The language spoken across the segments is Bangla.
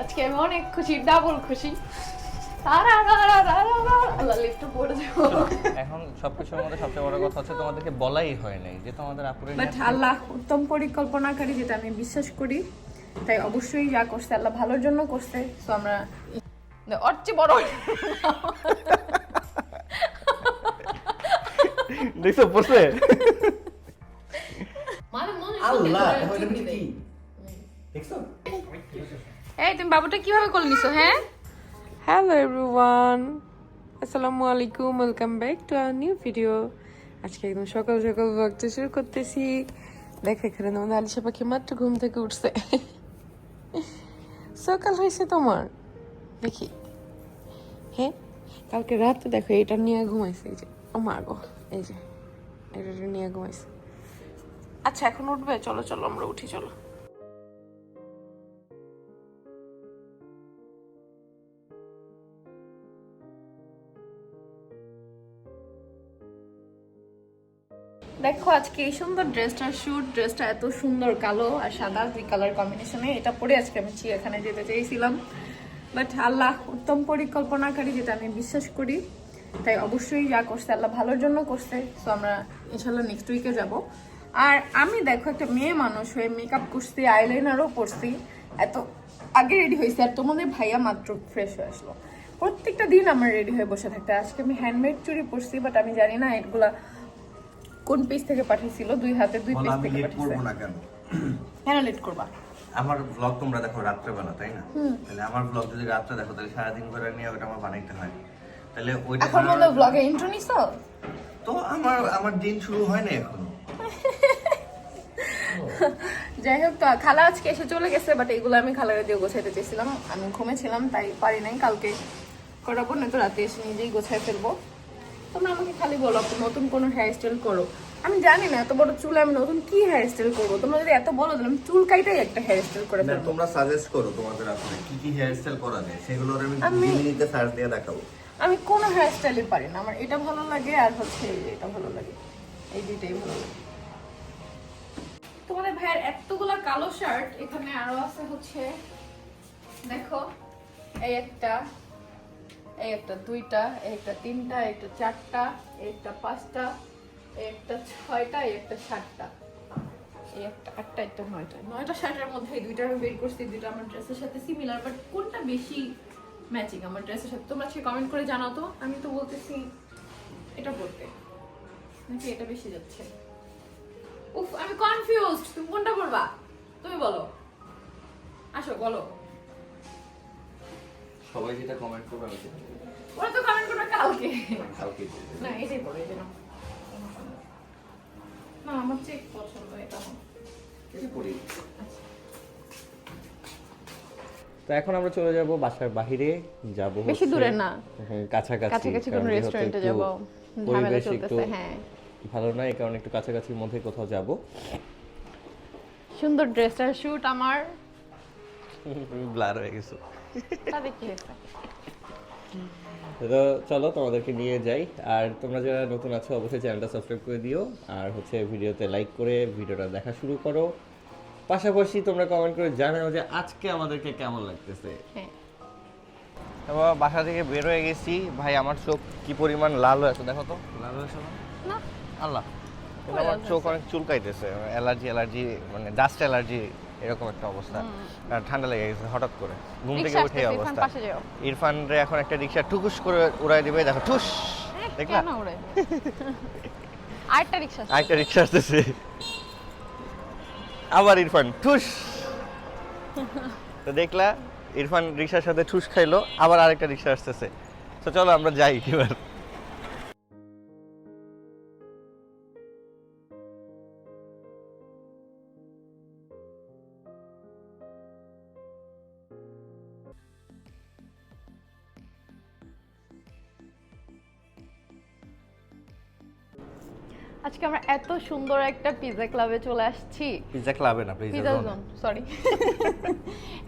আজকে আমি অনেক খুশি ডাবল খুশি। এখন সবকিছুর মধ্যে সবচেয়ে বড় কথা হচ্ছে তোমাদেরকে বলাই হয় নাই যে তোমাদের আপুরে বাট আল্লাহ উত্তম পরিকল্পনাকারী যেটা আমি বিশ্বাস করি তাই অবশ্যই যা করছে আল্লাহ ভালোর জন্য করছে তো আমরা ওর চেয়ে বড় দেখছ পড়ছে? আল্লাহ দেখছ? এই, তুমি বাবুটা কীভাবে করে নিছো হ্যাঁ? হ্যালো এভরিওয়ান আসসালামু আলাইকুম welcome back to our new video আজকে একদম সকাল সকাল ব্লগটা শুরু করতেছি। দেখো, এখানে আমাদের আলিশা পাখি মাত্র ঘুম থেকে উঠছে। সকাল হয়েছে তোমার? দেখি। হ্যাঁ কালকে রাতে দেখো, এটা নিয়ে ঘুমাইছে, এই যে। ও মা গো, এই যে, এটা নিয়ে ঘুমাইছে। আচ্ছা এখন উঠবে? চলো চলো, আমরা উঠি, চলো। দেখো, আজকে এই সুন্দর ড্রেসটা শুট ড্রেসটা এত সুন্দর কালো আর সাদা, দুই কালার কম্বিনেশনে এটা পরে আজকে আমি চিড়িয়াখানায় যেতে চেয়েছিলাম। বাট আল্লাহ উত্তম পরিকল্পনাকারী যেটা আমি বিশ্বাস করি, তাই অবশ্যই যা করছে আল্লাহ ভালোর জন্য করছে। তো আমরা ইনশাল্লাহ নেক্সট উইকে যাব। আর আমি দেখো, একটা মেয়ে মানুষ হয়ে মেকআপ করছি আইলাইনারও করছি এত আগে রেডি হয়েছি, আর তোমাদের ভাইয়া মাত্র ফ্রেশ হয়ে আসলো। প্রত্যেকটা দিন আমার রেডি হয়ে বসে থাকতে আজকে আমি হ্যান্ডমেড চুরি পরছি বাট আমি জানি না এগুলা কোন পেজ থেকে পাঠিয়েছিল? দুই হাতে দুই পেজ থেকে লেট পাঠিয়েছে। করব না কেন? কেন লেট করবা? আমার ব্লগ তোমরা দেখো রাত্রেবেলা তাই না? তাহলে আমার ব্লগ যদি রাত্রে দেখো তাহলে সারাদিন করে নিয়ে ওটা আমার বানাইতে হয়। তাহলে ওইটা এখন বলো ব্লগে ইন্ট্রো নিছো? তো আমার আমার দিন শুরু হয় না এখনও। যাই হোক খালা আজকে এসে চলে গেছে বাট এগুলো আমি খালারে দিয়ে গোছাইতে চেয়েছিলাম। আমি ঘুমেছিলাম তাই পারি নাই কালকে করাবো না তো রাতে এসে নিজেই গোছায় ফেলব। তোমরা আমাকে খালি বলো আপু, নতুন কোনো হেয়ার স্টাইল করো। আমি জানি না এত বড় চুলে আমি নতুন কি হেয়ার স্টাইল করব? তোমরা যদি এত বলো তাহলে আমি চুল কাইটাই একটা হেয়ার স্টাইল করে না ফেলব। তোমরা সাজেস্ট করো তোমাদের আসলে কি কি হেয়ার স্টাইল করা যায় সেগুলো আমি আমি- মিনিটে সার্চ দিয়ে দেখাবো। আমি কোনো হেয়ার স্টাইলই পারি না আমার এটা ভালো লাগে আর হচ্ছে এই যে এটা ভালো লাগে। এই দুইটাই ভালো লাগে। তোমাদের ভাইয়ের এতগুলা কালো শার্ট এখানে আরও আছে হচ্ছে দেখো এই একটা এই একটা দুইটা, এই একটা তিনটা একটা চারটা একটা পাঁচটা একটা ছয়টা একটা সাতটা। এই একটা আটটা একটা নয়টা। নয়টা শার্টের মধ্যে এই দুইটা আমি বের করছি, দুইটা আমার ড্রেসের সাথে সিমিলার বাট কোনটা বেশি ম্যাচিং আমার ড্রেসের সাথে? তোমরা সে কমেন্ট করে জানাও তো। আমি তো বলতেছি এটা পড়তে নাকি এটা বেশি যাচ্ছে? উফ, আমি কনফিউজড তুমি কোনটা পড়বা তুমি বলো। আসো, বলো। সবাই যেটা কমেন্ট করবে আমি সেটা ওরা তো কমেন্ট করবে কালকে। কালকে না এটাই পড়ো নাও। না। আমার চেক পছন্দ এটা। এটা পড়ি। তো এখন আমরা চলে যাব বাসার বাহিরে যাব বেশি দূরে না। কাছাকাছি। কাছাকাছি কোনো রেস্টুরেন্টে যাব। ঝামেলা চলতেছে হ্যাঁ। ভালো না এই কারণে একটু কাছাকাছির মধ্যে কোথাও যাব। সুন্দর ড্রেসটার শুট আমার। ব্লার হয়ে গেছো। তাতে কি হয়েছে তো চলো তোমাদেরকে নিয়ে যাই। আর তোমরা যারা নতুন আছো অবশ্যই চ্যানেলটা সাবস্ক্রাইব করে দিও। আর হচ্ছে ভিডিওতে লাইক করে ভিডিওটা দেখা শুরু করো। পাশাপাশি তোমরা কমেন্ট করে জানাও যে আজকে আমাদেরকে কেমন লাগতেছে। হ্যাঁ। এবার বাসা থেকে বের হয়ে গেছি। ভাই আমার চোখ কি পরিমাণ লাল হয়েছে দেখো তো। লাল হয়েছে না? আল্লাহ। আমার চোখ অনেক চুলকাইতেছে। অ্যালার্জি অ্যালার্জি মানে ডাস্ট অ্যালার্জি এরকম একটা অবস্থা। আর ঠান্ডা লেগে গেছে হঠাৎ করে। ঘুম থেকে উঠে অবস্থা। ইরফান রে এখন একটা রিক্সা টুকুস করে উড়াই দিবে দেখো ঠুস! দেখলা? আরেকটা রিক্সা। আরেকটা রিক্সা আসতেছে। আবার ইরফান ঠুস! তো দেখলা ইরফান রিক্সার সাথে ঠুস খাইলো আবার আরেকটা রিক্সা আসতেছে। তো চলো আমরা যাই এবার। আমরা এত সুন্দর একটা পিজা ক্লাবে চলে আসছি। পিজা ক্লাবে না পিজা জোন সরি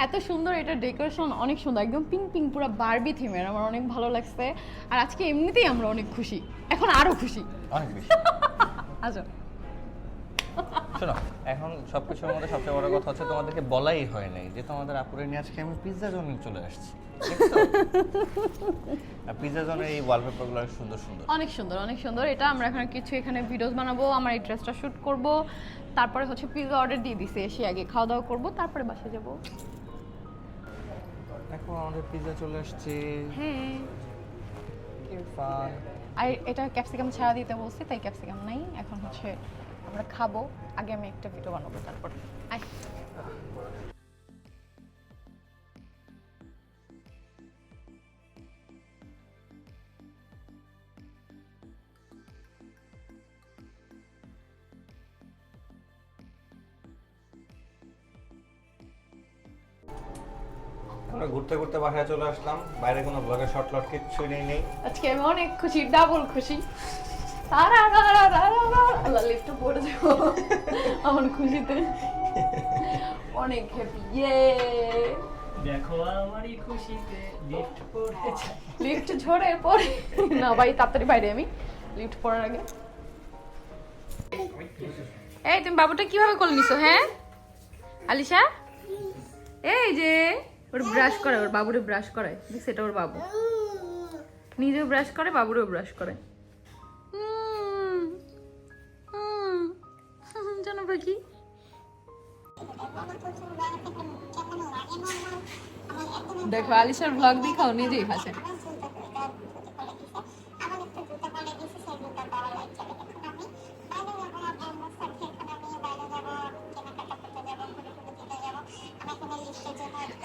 এত সুন্দর এটা ডেকোরেশন অনেক সুন্দর একদম পিং পিং পুরো বারবি থিমের আমার অনেক ভালো লাগছে। আর আজকে এমনিতেই আমরা অনেক খুশি এখন আরও খুশি। অনেক বেশি আচ্ছা শোনো এখন সব কিছুর মধ্যে সবচেয়ে বড় কথা হচ্ছে তোমাদেরকে বলাই হয় নাই যে তোমাদের আপুরে নিয়ে আজকে আমি পিৎজা জোনে চলে আসছি আর পিৎজা জোনের এই ওয়ালপেপারগুলো সুন্দর সুন্দর। অনেক সুন্দর অনেক সুন্দর। এটা আমরা এখন কিছু এখানে ভিডিওস বানাবো আমার এই ড্রেসটা শুট করব তারপরে হচ্ছে পিৎজা অর্ডার দিয়ে দিছে এসে আগে খাওয়া দাওয়া করব তারপরে বাসায় যাব। দেখো আমাদের পিৎজা চলে আসছে। হ্যাঁ। আর এটা ক্যাপসিকাম ছাড়া দিতে বলছি তাই ক্যাপসিকাম নাই এখন হচ্ছে আমরা খাব আগে আমি একটা ভিডিও বানাবো তারপর। আয়। আমরা ঘুরতে ঘুরতে বাসায় চলে আসলাম। বাইরে কোনো ব্লগে শর্ট লট কিচ্ছুই নেই নেই। আজকে আমি অনেক খুশি ডাবল খুশি। আল্লাহ লিফটে পড়ে যাব আমার খুশিতে অনেক হ্যাপি ইয়ে দেখো আমারই খুশিতে লিফট পড়েছে লিফট ঝরে পরে না ভাই তাড়াতাড়ি বাইরে আমি লিফট পড়ার আগে এই তুমি বাবুটা কীভাবে করে নিছো হ্যাঁ আলিশা এই যে ওর ব্রাশ করে ওর বাবুরে ব্রাশ করে দেখ সেটা ওর বাবু নিজেও ব্রাশ করে বাবুরেও ব্রাশ করে পাখি দেখো আলিশার ব্লগ দেখাও নিজেই হাসে।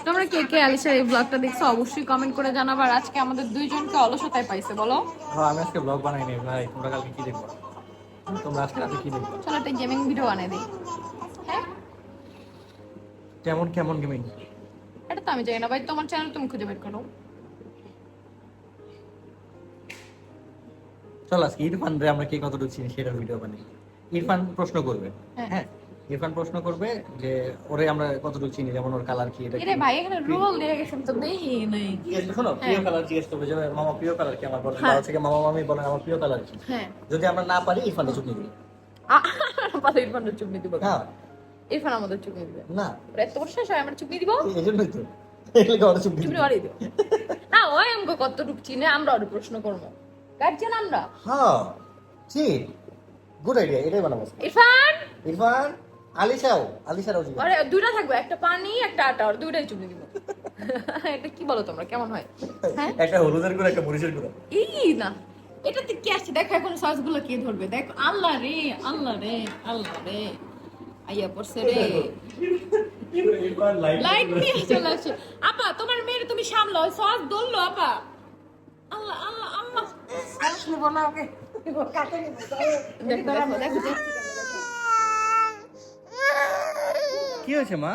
তোমরা কে কে আলিশার এই ব্লগটা দেখছ অবশ্যই কমেন্ট করে জানাব। আর আজকে আমাদের দুইজনকে অলসতায় পাইছে বলো। হ্যাঁ আমি আজকে ব্লগ বানাইনি ভাই। তোমরা কালকে কি দেখব? তোমরা আজকে রাতে কি দেখবে? চলো একটা গেমিং ভিডিও বানিয়ে দিই। হ্যাঁ? কেমন কেমন গেমিং এটা তো আমি জানি না ভাই তোমার চ্যানেল তুমি খুঁজে বের করো। চল আজকে ইরফান রে আমরা কে কতটুকু চিনি সেটার ভিডিও বানাই ইরফান প্রশ্ন করবে। হ্যাঁ। হ্যাঁ ইরফান প্রশ্ন করবে যে ওরে আমরা কতটুকু চিনি যেমন ওর কালার কি এটা ভাই এখানে রোল দিয়ে গেছেন তো দেখি নাই। জিজ্ঞেস শোনো প্রিয় কালার জিজ্ঞেস করবে যে মামা প্রিয় কালার কি আমার বলে তার থেকে মামা মামি বলে আমার প্রিয় কালার কি? হ্যাঁ। যদি আমরা না পারি ইরফান চুপ নিবি। ইরফানের চুপনি দিব হ্যাঁ ইরফান আমাদের চুপনি দিবে না। এত হয় আমরা চুপনি দিব? এই জন্যই তো। এগুলো ওরা চুপ নিবি। দিব। না ওই আমাকে কতটুকু চিনে আমরা ওর প্রশ্ন করব। গার্জিয়ান আমরা? হ্যাঁ ঠিক। গুড আইডিয়া এটাই বানাবো ইরফান? ইরফান? আলিশাও আলিশারাও জিজ্ঞেস আরে দুইটা থাকবে একটা পানি একটা আটা আর দুইটাই চুপনি দিব। এটা কি বলো তোমরা কেমন হয়? হ্যাঁ? একটা হলুদের গুঁড়ো একটা মরিচের গুঁড়ো। এই না এটাতে কি আসছে? দেখো এখন সসগুলো কে ধরবে? দেখো আল্লাহ রে আল্লাহ রে আল্লাহ রে। আইয়া পড়ছে রে। লাইট দিয়ে চলে আসছে। আপা তোমার মেয়ের তুমি সামলাও সস দললো আপা। আল্লাহ আল্লাহ আল্লাহ। দেখো দেখো দেখো দেখো। কি হয়েছে মা?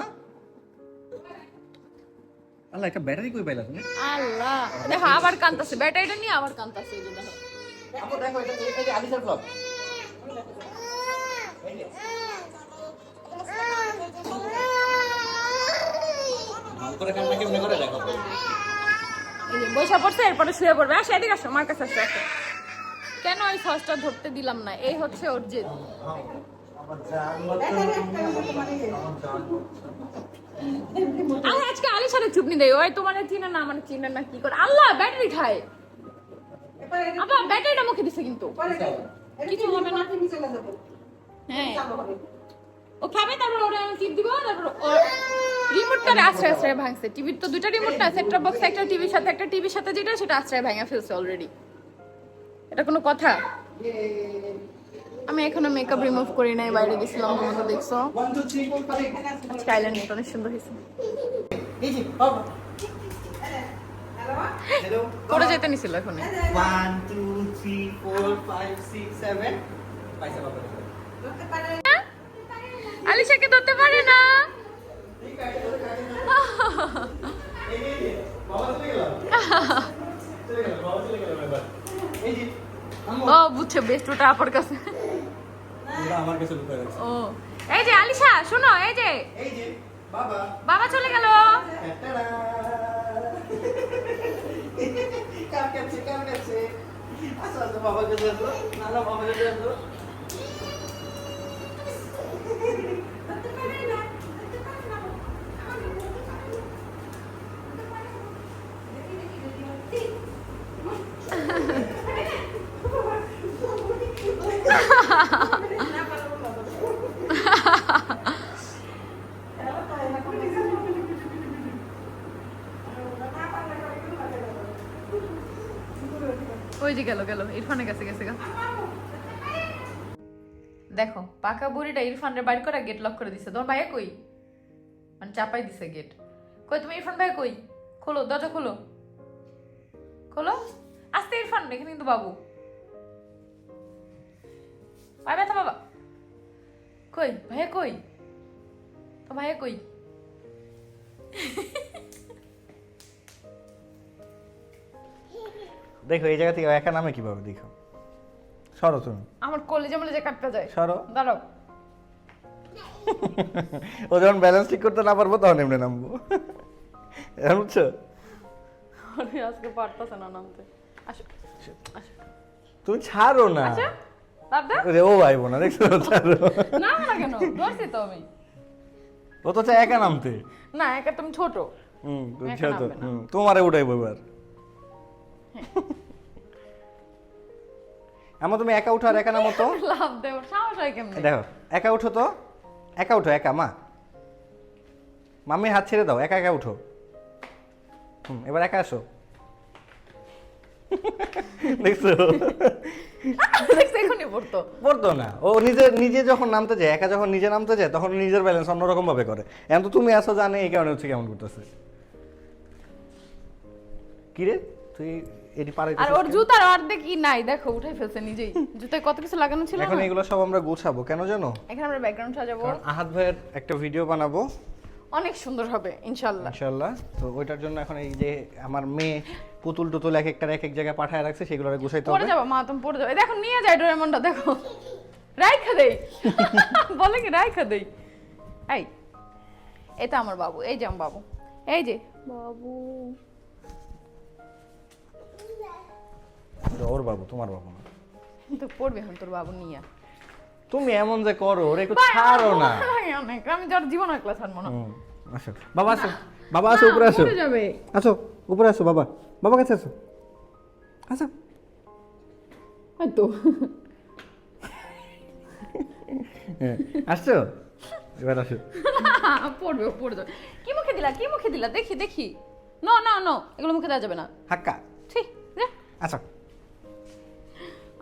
আল্লাহ একটা ব্যাটারি কই পাইলা তুমি? আল্লাহ দেখো আবার কান্তাছে। ব্যাটারিটা নিয়ে আবার কান্তাছে এই দেখো। আপু দেখো এটা এটা যে আলিশার ব্লগ করে কান্না কেমনে করে দেখো এই পড়ছে এরপরে শুয়ে পড়বে। আসে এদিকে আসো আমার কাছে আসো আসো। কেন এই সসটা ধরতে দিলাম না? এই হচ্ছে ওর জেদ আরে আজকে আলির সাথে চুপনি দেয়। ওই তোমার চিনে না, আমার চিনে না, কি করে? আল্লাহ, ব্যাটারি খায়। আপা ব্যাটারিটা মুখে দিছে কিন্তু। কিছু হবে না। হ্যাঁ। ও খাবে, তারপর ওরা টিপ দিব, তারপর রিমোটটা আশ্রয় আশ্রয় ভাঙছে। টিভির তো দুইটা রিমোট না সেট বক্স একটা টিভির সাথে, একটা টিভির সাথে যেটা, সেটা আশ্রয় ভাঙা ফেলছে অলরেডি এটা কোনো কথা? আমি এখনও মেকআপ রিমুভ করি নাই বাইরে গেছিলাম তোমরা তো দেখছ। আজকে আইল্যান্ডটা অনেক সুন্দর হয়েছে। করে যেতে নিছিল এখন। 1 2 3 4 5 6 7 পাইছে বাবা আলিশাকে ধরতে পারে না। ও বুঝছে বেস্ট ওটা আপার কাছে। ও এই যে আলিশা শোনো এই যে। বাবা। বাবা চলে গেল। Ha ha ha. গেল গেল ইরফানে গেছে গেছে দেখো, পাকা বুড়িটা ইরফানের বাড়ি করে গেট লক করে দিছে। তোমার ভাইয়া কই? মানে চাপাই দিছে গেট কই, তুমি ইরফান ভাই কই? খোলো, দরজা খোলো। খোলো। আস্তে ইরফান, এখানে কিন্তু বাবু। পায় ব্যথা বাবা। কই, ভাইয়া কই? তো ভাইয়া কই? দেখো এই জায়গা থেকে একা নামে কীভাবে দেখো? সরো তুমি। আমার কলেজে মলে যে কাটতে যায়। সরো। দাঁড়াও। ও যখন ব্যালেন্স ঠিক করতে না পারব তখন এমনি নামবো। বুঝছ? আরে আজকে পারতাছে না নামতে। আসো আসো। তুমি ছাড়ো না। আচ্ছা দাদা ও ভাই বোনা দেখছ? ছাড়ো। না না কেন? ধরছি তো আমি। ও তো চাই একা নামতে। না একা তুমি ছোট। হুম একা বুঝছ তো হুম, তোমারে উঠাইবো এবার। আমার তুমি একা উঠো আর একা নামো তো। লাভ দেব সাহস হয় কেমনে? দেখো একা উঠো তো একা উঠো একা মা। মাম্মি হাত ছেড়ে দাও একা একা উঠো। হুম এবার একা আসো। দেখছ? দেখছি এখনই পড়তো। পড়তো না। ও নিজে নিজে যখন নামতে যায় একা যখন নিজে নামতে যায় তখন নিজের ব্যালেন্স অন্যরকম ভাবে করে। এখন তো তুমি আসো জানে এই কারণে হচ্ছে কেমন করতেছে। কিরে? তুই এটি পারে আর ওর জুতার অর্ধেক কি নাই দেখো উঠাই ফেলছে নিজেই। জুতায় কত কিছু লাগানো ছিল? এখন না এগুলো সব আমরা গোছাবো কেন জানো? এখানে আমরা ব্যাকগ্রাউন্ড সাজাবো। কারণ আহাত ভাইয়ের একটা ভিডিও বানাবো। অনেক সুন্দর হবে ইনশাল্লাহ ইনশাল্লাহ তো ওইটার জন্য এখন এই যে আমার মেয়ে পুতুল টুতুল এক একটা এক এক জায়গায় পাঠায় রাখছে সেগুলো আর গুছাইতে পড়ে হবে। যাব মা তুমি পড়ে যাবে। এই দেখো নিয়ে যায় ডোরেমনটা দেখো। রাইখা দেই। বলে কি রাইখা দেই। এই এটা আমার বাবু এই যে আমার বাবু। এই যে বাবু। এটা ওর বাবু তোমার বাবু না? তো পড়বে এখন তোর বাবু নিয়ে। তুমি এমন যে করো ওরে একটু ছাড়ো না। অনেক আমি যার জীবন একলা ছাড়বো না। আসো। বাবা আসো। বাবা আসো উপরে আসো। যাবে। আসো উপরে আসো বাবা। বাবা কাছে আসো। আসো। হয়তো হ্যাঁ, আসছো? এবার আসো। পড়বে কি মুখে দিলা কি মুখে দিলা? দেখি দেখি। না না না এগুলো মুখে দেওয়া যাবে না। হাক্কা। ঠিক আসো।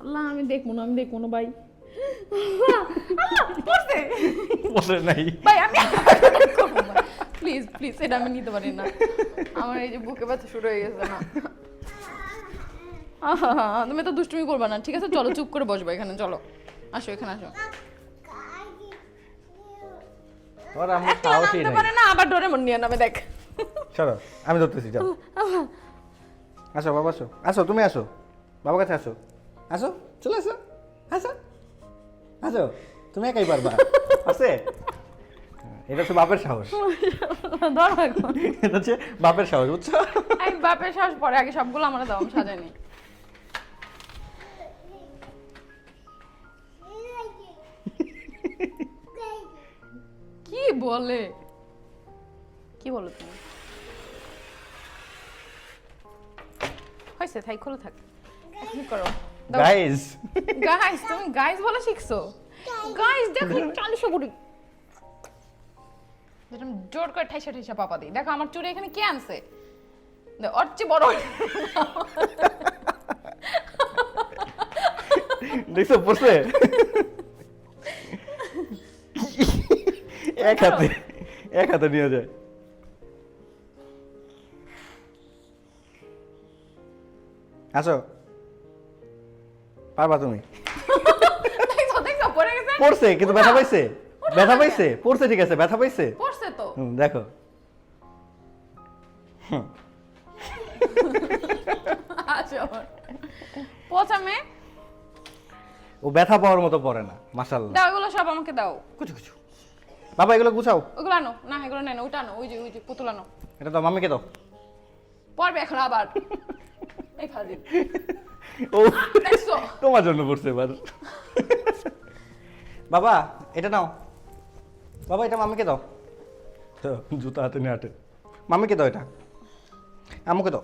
আল্লাহ আমি দেখব না আমি দেখব না ভাই। আল্লাহ, বলে নাই। ভাই আমি প্লিজ প্লিজ এটা আমি নিতে পারি না। আমার এই যে বুকে ব্যথা শুরু হয়ে গেছে না। তুমি তো দুষ্টুমি করবে না ঠিক আছে? চলো চুপ করে বসবো এখানে চলো। আসো এখানে আসো। ওর সাহসই নাই। পারে না আবার ডরে মন নিয়ে নামে দেখ। চলো আমি ধরতেছি যাও। আসো বাবা আসো। আসো তুমি আসো। বাবার কাছে আসো। আসো চলে আসো আসো। আসো তুমি একাই পারবা। আছে। এটা হচ্ছে বাপের সাহস। ধরো এখন। এটা হচ্ছে বাপের সাহস বুঝছ? আমি বাপের শ্বাস পরে আগে সবগুলো আমার দাও আমি সাজাইনি কি বলে? কি বলো তুমি? হয়েছে তাই খোলো থাক। কি করো? গাইস গাইস তুমি গাইস বলা শিখছো? গাইস দেখো চালিশো বুড়ি যেরকম জোর করে ঠাইসা ঠাইসা পাপা দিই। দেখো আমার চুড়ি এখানে কে আনছে? ওর চেয়ে বড়। দেখছ পড়ছে? এক হাতে এক হাতে নিয়ে যায়। আসো। পারবা তুমি? পড়ছে কিন্তু ব্যথা পাইছে? ব্যথা পাইছে? পড়ছে ঠিক আছে ব্যথা পাইছে? পড়ছে তো। দেখো। মেয়ে? ও ব্যথা পাওয়ার মতো পড়ে না মাসাল্লাহ দাও এগুলো সব আমাকে দাও। কুচু কুচু। বাবা এগুলো গুছাও। ওগুলো আনো। না এগুলো নেন ওইটা আনো। ওই যে ওই যে পুতুল আনো। এটা তো মাম্মিকে দাও। পড়বে এখন আবার। এই ফাজিল। ও। তোমার জন্য পড়ছে এবার। বাবা এটা নাও। বাবা এটা মাম্মিকে দাও। জুতা হাতে নিয়ে হাঁটে। মাম্মিকে দাও এটা। আমাকে দাও।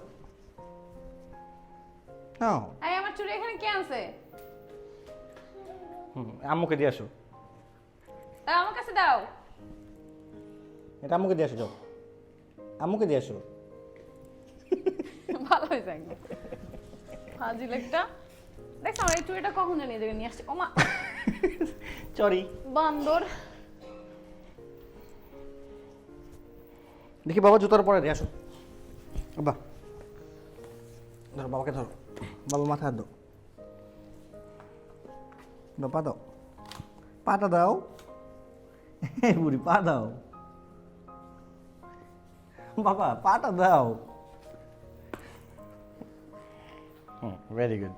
নাও। এই আমার চুড়ি এখানে কে আনছে? হুম আম্মুকে দিয়ে আসো। আমার কাছে দাও। এটা আম্মুকে দিয়ে আসো যাও। আম্মুকে দিয়ে আসো। ভালো হয়েছে ফাজিল একটা। দেখছ আমার এই চুড়িটা কখন জানি জায়গায় নিয়ে আসছে? ওমা চরি বান্দর। দেখি বাবা জুতার পরে দিয়ে আসো। বাবা ধরো বাবাকে ধরো। বাবা মাথা হাত দাও। পা দাও। পাটা দাও। বুড়ি পা দাও। বাবা পাটা দাও। হুম ভেরি গুড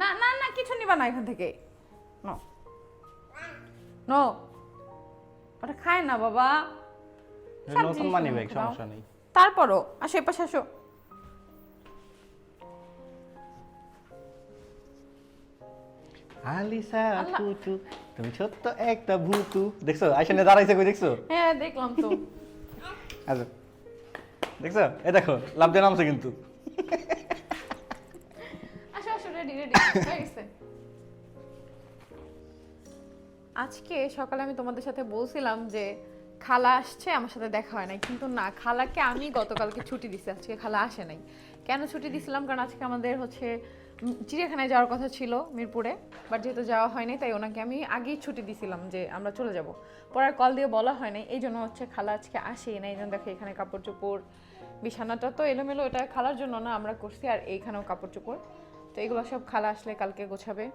না না না কিছু নিবা না এখান থেকে। নো নো ওটা খায় না বাবা। নতুন মানি ব্যাগ। সমস্যা নেই। তারপরও আসো এ পাশে আসো। আলিসা কুচু তুমি ছোট্ট একটা ভুতু। দেখছ? আইসনে দাঁড়াইছে কই দেখছ? হ্যাঁ দেখলাম তো। আচ্ছা। দেখছ? এই দেখো লাভ দিয়ে নামছে কিন্তু। আসো আসো রেডি রেডি হয়ে গেছে। আজকে সকালে আমি তোমাদের সাথে বলছিলাম যে খালা আসছে আমার সাথে দেখা হয় নাই। কিন্তু না খালাকে আমি গতকালকে ছুটি দিছি। আজকে খালা আসে নাই। কেন ছুটি দিছিলাম? কারণ আজকে আমাদের হচ্ছে চিড়িয়াখানায় যাওয়ার কথা ছিল মিরপুরে বাট যেহেতু যাওয়া হয়নি, তাই ওনাকে আমি আগেই ছুটি দিছিলাম যে আমরা চলে যাব। পরে কল দিয়ে বলা হয় নাই এই জন্য হচ্ছে খালা আজকে আসেই না এই জন্য দেখো এখানে কাপড় চোপড় বিছানাটা তো এলোমেলো এটা খালার জন্য না, আমরা করছি, আর এইখানেও কাপড় চোপড় তো এগুলো সব খালা আসলে কালকে গোছাবে।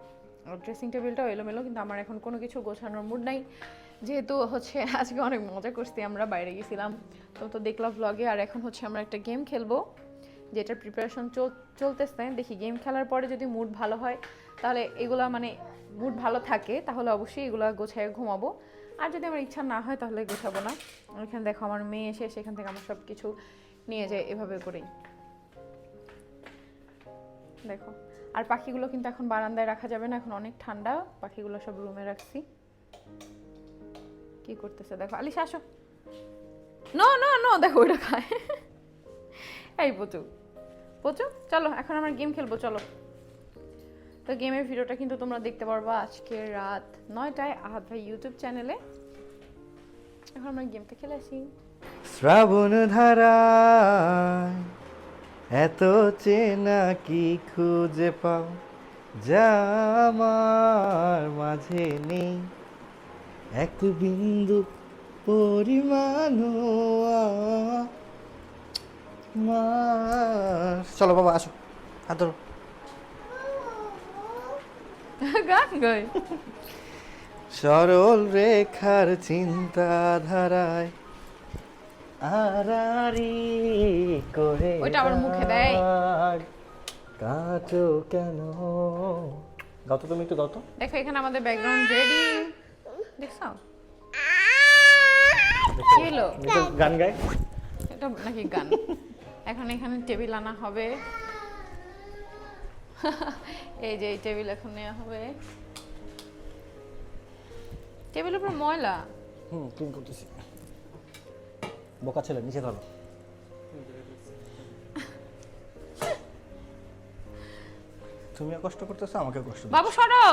ড্রেসিং টেবিলটাও এলোমেলো, কিন্তু আমার এখন কোনো কিছু গোছানোর মুড নাই। যেহেতু হচ্ছে আজকে অনেক মজা করছি, আমরা বাইরে গেছিলাম। তো তো দেখলাম ব্লগে আর এখন হচ্ছে আমরা একটা গেম খেলব। যেটার প্রিপারেশন চলতেছে, দেখি গেম খেলার পরে যদি মুড ভালো হয়, তাহলে এগুলা মানে মুড ভালো থাকে, তাহলে অবশ্যই এগুলো গোছায় ঘুমাবো। আর যদি আমার ইচ্ছা না হয়, তাহলে গোছাবো না। এখানে দেখো আমার মেয়ে এসে সেখান থেকে আমার সব কিছু নিয়ে যায়, এভাবে করেই। দেখো, আর পাখিগুলো কিন্তু এখন বারান্দায় রাখা যাবে না, এখন অনেক ঠান্ডা, পাখিগুলো সব রুমে রাখছি। কি করতেছে? দেখো, আলিশ, আসো। নো নো নো দেখো, ওইটা খায়। এই, পচু। পচু চলো, এখন আমরা গেম খেলব, চলো। তো গেমের ভিডিওটা কিন্তু তোমরা দেখতে পারবা আজকে রাত নয়টায় আহাত ভাই ইউটিউব চ্যানেলে এখন আমরা গেমটা খেলে আসি। শ্রাবণ ধারায় এত চেনা কি খুঁজে পাও যা আমার মাঝে নেই? এক বিন্দু পরিমাণ চলো বাবা আসো হাত ধরো গান গাই। সরল রেখার চিন্তাধারায় আরারি করে ওইটা আবার মুখে দেয়। কাটো কেন? গাও তো তুমি একটু গাও তো। দেখো এখানে আমাদের ব্যাকগ্রাউন্ড রেডি দেখছ? কি হলো গান গায়? এটা নাকি গান? এখন এখানে টেবিল আনা হবে। এই যে এই টেবিল এখন নেওয়া হবে। টেবিলের উপর ময়লা? হুম ক্লিন করতেছি। বোকা ছেলে নিচে ধরো। তুমিও কষ্ট করতেছো আমাকে কষ্ট বাবু সরো!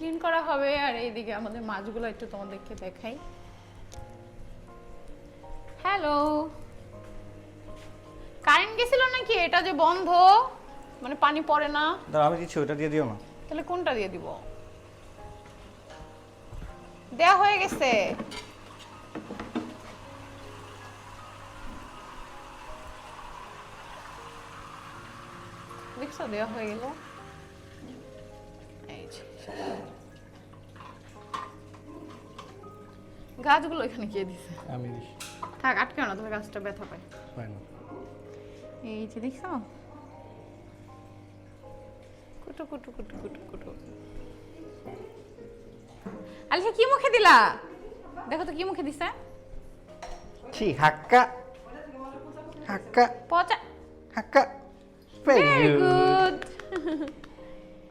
ক্লিন করা হবে আর এইদিকে আমাদের মাছগুলো একটু তোমাদেরকে দেখাই। হ্যালো কারেন্ট গেছিল নাকি? এটা যে বন্ধ। মানে পানি পড়ে না। দাঁড়া আমি দিচ্ছি ওটা দিয়ে দিও না। তাহলে কোনটা দিয়ে দিব? দেয়া হয়ে গেছে। দেখছ দেওয়া হয়ে গেল। গাছগুলো এখানে কে দিছে? আমি দিচ্ছি থাক আটকে না তাহলে গাছটা ব্যথা পায়। হয় না। এই যে দেখছ? কুটু কুটু কুটু কুটু কুটু। আলিশা কি মুখে দিলা? দেখো তো কি মুখে দিছে? ছি হাক্কা। হাক্কা। পচা। হাক্কা। Very good good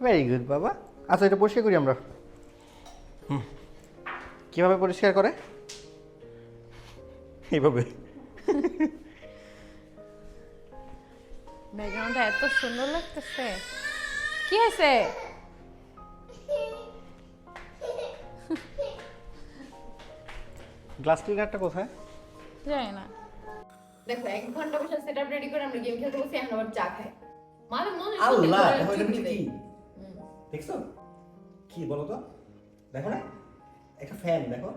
very good বাবা। আচ্ছা এটা পরিষ্কার করি আমরা। হুম। কীভাবে পরিষ্কার করে? এইভাবে। ব্যাকগ্রাউন্ডটা এত সুন্দর লাগতেছে। কি হয়েছে? গ্লাস ক্লিনারটা কোথায়? জানি না। দেখো এক ঘণ্টা বসে সেটআপ রেডি করে আমরা গেম খেলতে বসে এখন আবার চা খাই। মানে মনে আল্লাহ দেখো এটা কি? দেখছ? কি বলো তো দেখো না? একটা ফ্যান দেখো।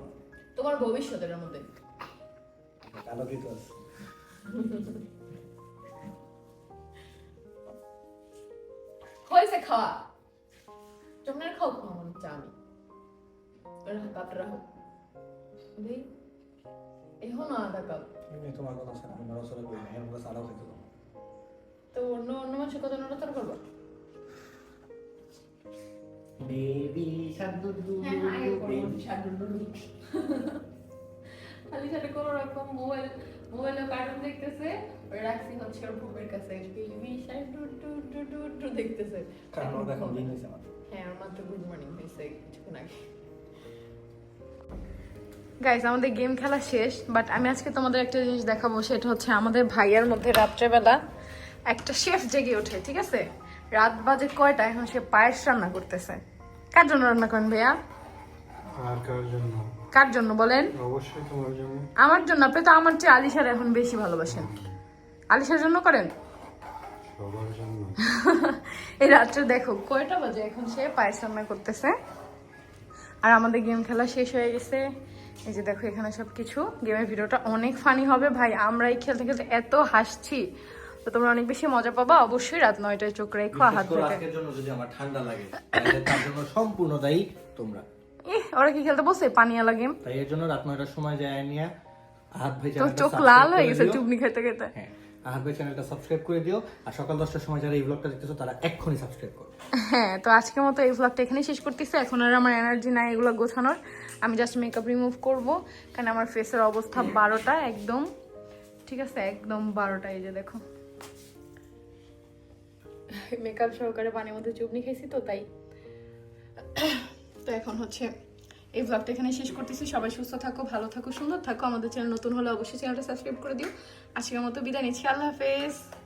তোমার ভবিষ্যতের মধ্যে। আলোকিত আছে। হয়েছে খাওয়া। তোমরা খাও খাও মনে চা আমি। কাপ রাখো এখনও আধা কাপ তোমার কথা ছাড়া তো অন্য অন্য মানুষের কত নড়াচড়া করব? বেবি শাদুদু খালি সাথে কোনো রকম মোবাইল মোবাইলে কার্টুন দেখতেছে রাখছি হচ্ছে ওর বুবের কাছে। বেবি দেখতেছে। কারণ ওর এখন দিন হয়েছে আমার। হ্যাঁ আমার মাত্র গুড মর্নিং হয়েছে কিছুক্ষণ আগে। গাইস আমাদের গেম খেলা শেষ বাট আমি আজকে তোমাদের একটা জিনিস দেখাবো সেটা হচ্ছে আমাদের ভাইয়ার মধ্যে রাত্রেবেলা একটা শেফ জেগে ওঠে ঠিক আছে? রাত বাজে কয়টা এখন সে পায়েস রান্না করতেছে? কার জন্য রান্না করেন ভাইয়া? আর কার জন্য? কার জন্য বলেন? অবশ্যই তোমার জন্য। আমার জন্য আপনি তো আমার চেয়ে আলিশার এখন বেশি ভালোবাসেন। আলিশার জন্য করেন? সবার জন্য। এই রাত্রে দেখো কয়টা বাজে এখন সে পায়েস রান্না করতেছে। আর আমাদের গেম খেলা শেষ হয়ে গেছে। এই যে দেখো এখানে সব কিছু গেমের ভিডিওটা অনেক ফানি হবে ভাই। আমরা এই খেলতে খেলতে এত হাসছি। তো তোমরা অনেক বেশি মজা পাবা অবশ্যই রাত নয়টায় চোখ রেখো হাত থেকে আজকের জন্য যদি আমার ঠান্ডা লাগে তার জন্য সম্পূর্ণ দায়ী তোমরা। ওরা কি খেলতে বসে? পানিয়ালা গেম তাই এর জন্য রাত নয়টার সময় যায় নিয়ে আহাত ভাই তো চোখ লাল হয়ে গেছে। চুগনি খেতে খেতে। হ্যাঁ ভাই চ্যানেলটা সাবস্ক্রাইব করে দিও। আর সকাল দশটার সময় যারা এই ব্লগটা দেখতেছো তারা এক্ষুনি সাবস্ক্রাইব করো। হ্যাঁ তো আজকের মতো এই ভ্লগটা এখানেই শেষ করতেছি। এখন আর আমার এনার্জি নাই এগুলো গোছানোর। আমি জাস্ট মেকআপ রিমুভ করব কারণ আমার ফেসের অবস্থা বারোটা একদম। ঠিক আছে একদম বারোটা এই যে দেখো। মেকআপ সহকারে পানির মধ্যে চুপনি খেয়েছি তো, তাই। তো এখন হচ্ছে এই ব্লগটা এখানে শেষ করতেছি। সবাই সুস্থ থাকো, ভালো থাকো, সুন্দর থাকো। আমাদের চ্যানেল নতুন হলে অবশ্যই চ্যানেলটা সাবস্ক্রাইব করে দিও। আজকের মতো বিদায় নিচ্ছি। আল্লাহ হাফেজ।